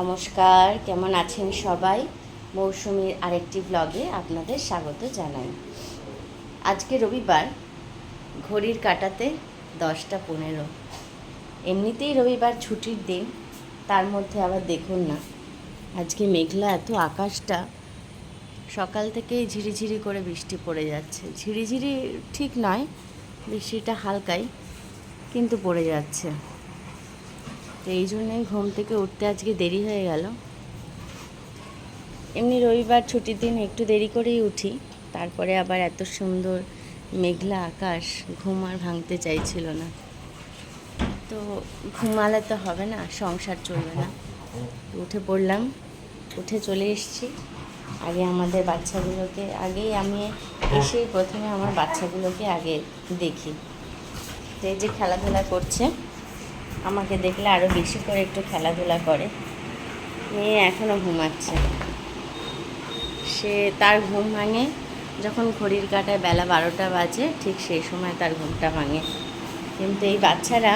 নমস্কার, কেমন আছেন সবাই? মৌসুমীর আরেকটি ব্লগে আপনাদের স্বাগত জানাই। আজকে রবিবার, ঘড়ির কাটাতে দশটা পনেরো। এমনিতেই রবিবার ছুটির দিন, তার মধ্যে আবার দেখুন না। আজকে মেঘলা, এত আকাশটা, সকাল থেকেই ঝিরিঝিরি করে বৃষ্টি পড়ে যাচ্ছে। ঝিরিঝিরি ঠিক নয়, বৃষ্টিটা হালকাই, কিন্তু পড়ে যাচ্ছে। তো এই জন্যই ঘুম থেকে উঠতে আজকে দেরি হয়ে গেল। এমনি রবিবার ছুটির দিন একটু দেরি করেই উঠি, তারপরে আবার এত সুন্দর মেঘলা আকাশ, ঘুম আর ভাঙতে চাইছিল না। তো ঘুমালে তো হবে না, সংসার চলবে না। উঠে পড়লাম, উঠে চলে এসেছি। আগে আমাদের বাচ্চাগুলোকে, আগেই আমি এসেই প্রথমে আমার বাচ্চাগুলোকে আগে দেখি। এই যে খেলাধুলা করছে আমাকে দেখলে আরও বেশি করে একটু খেলাধুলা করে। মেয়ে এখনও ঘুমাচ্ছে। সে তার ঘুম ভাঙে। যখন ঘড়ির কাঁটায় বেলা বারোটা বাজে, ঠিক সেই সময় তার ঘুমটা ভাঙে। কিন্তু এই বাচ্চারা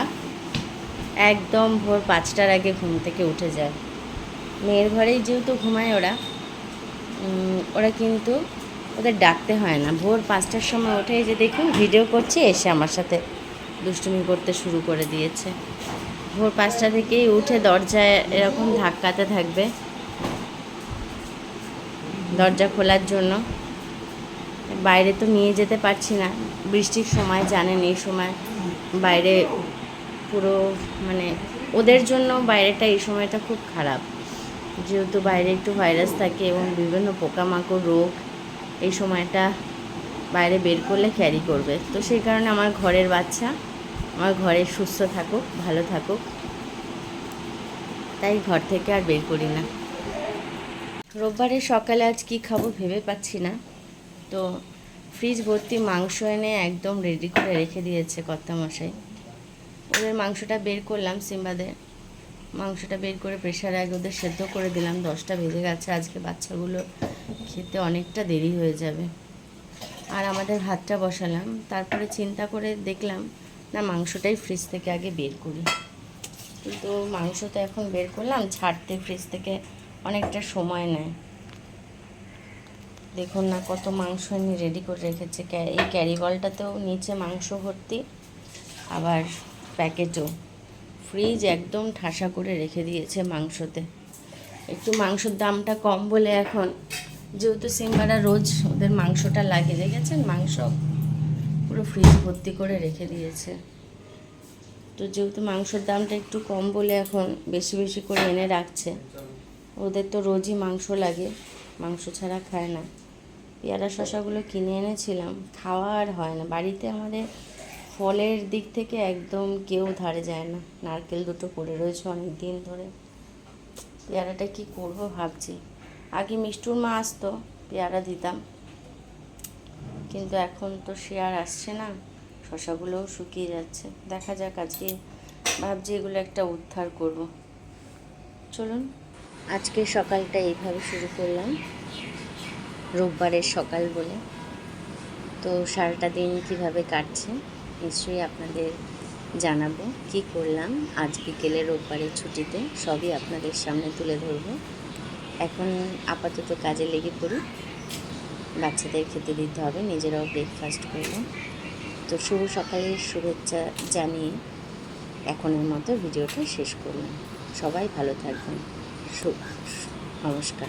একদম ভোর পাঁচটার আগে ঘুম থেকে উঠে যায়। মেয়ের ঘরেই যেহেতু ঘুমায় ওরা ওরা কিন্তু ওদের ডাকতে হয় না। ভোর পাঁচটার সময় উঠে যে দেখুন ভিডিও করছে, এসে আমার সাথে দুষ্টুমি করতে শুরু করে দিয়েছে। ভোর পাঁচটা থেকেই উঠে দরজায় এরকম ধাক্কাতে থাকবে। দরজা খোলার জন্য। বাইরে তো নিয়ে যেতে পারছি না। বৃষ্টির সময় জানেন, এই সময় বাইরে পুরো মানে ওদের জন্য বাইরেটা, এই সময়টা খুব খারাপ। যেহেতু বাইরে একটু ভাইরাস থাকে এবং বিভিন্ন পোকামাকড়, রোগ, এই সময়টা বাইরে বের করলে ক্যারি করবে। তো সেই কারণে আমার ঘরের বাচ্চা আমার ঘরে সুস্থ থাকুক, ভালো থাকুক। তাই ঘর থেকে আর বের করি না। রোববারে সকালে আজ কি খাব ভেবে পাচ্ছি না। তো ফ্রিজ ভর্তি মাংস এনে একদম রেডি করে রেখে দিয়েছে কর্তামশাই। ওদের মাংসটা বের করলাম সিম্বাদের। মাংসটা বের করে প্রেশারে আগে ওদের সেদ্ধ করে দিলাম। দশটা ভেজে গেছে, আজকে বাচ্চাগুলো খেতে অনেকটা দেরি হয়ে যাবে। আর আমাদের ভাতটা বসালাম। তারপরে চিন্তা করে দেখলাম না, মাংসটাই ফ্রিজ থেকে আগে বের করি। কিন্তু মাংস তো এখন বের করলাম, ছাড়তে ফ্রিজ থেকে অনেকটা সময় নেয়। দেখুন না, কত মাংস এনে রেডি করে রেখেছে। এই ক্যারি বলটাতেও নিচে মাংস ভর্তি, আবার প্যাকেটও ফ্রিজ একদম ঠাসা করে রেখে দিয়েছে মাংসতে। একটু মাংসর দামটা কম বলে এখন, যেহেতু সিঙ্গারা রোজ ওদের মাংসটা লাগে, দেখেছেন মাংস? পুরো ফ্রিজ ভর্তি করে রেখে দিয়েছে। তো যেহেতু মাংসর দামটা একটু কম বলে এখন বেশি বেশি করে এনে রাখছে, ওদের তো রোজই মাংস লাগে, মাংস ছাড়া খায় না। পেয়ারা শশাগুলো কিনে এনেছিলাম, খাওয়া আর হয় না। বাড়িতে আমাদের ফলের দিক থেকে একদম কেউ ধারে যায় না। নারকেল দুটো পড়ে রয়েছে অনেক দিন ধরে। পেয়ারাটা কি করব ভাবছি। আগে মিষ্টুর মা আসতো, পেয়ারা দিতাম। কিন্তু এখন তো সে আর আসছে না। শশাগুলোও শুকিয়ে যাচ্ছে। দেখা যাক আজকে ভাবছি এগুলো একটা উদ্ধার করব। চলুন। আজকে সকালটা এইভাবে শুরু করলাম। রোববারের সকাল বলে। তো সারাটা দিন কীভাবে কাটছে নিশ্চয়ই আপনাদের জানাব। কি করলাম? আজ বিকেলে রোববারের ছুটিতে সবই আপনাদের সামনে তুলে ধরবো। এখন আপাতত কাজে লেগে পড়ি। বাচ্চাদের খেতে দিতে হবে, নিজেরাও ব্রেকফাস্ট করব। তো শুভ সকালের শুভেচ্ছা জানিয়ে এখনের মতো ভিডিওটা শেষ করলাম। সবাই ভালো থাকবেন। নমস্কার।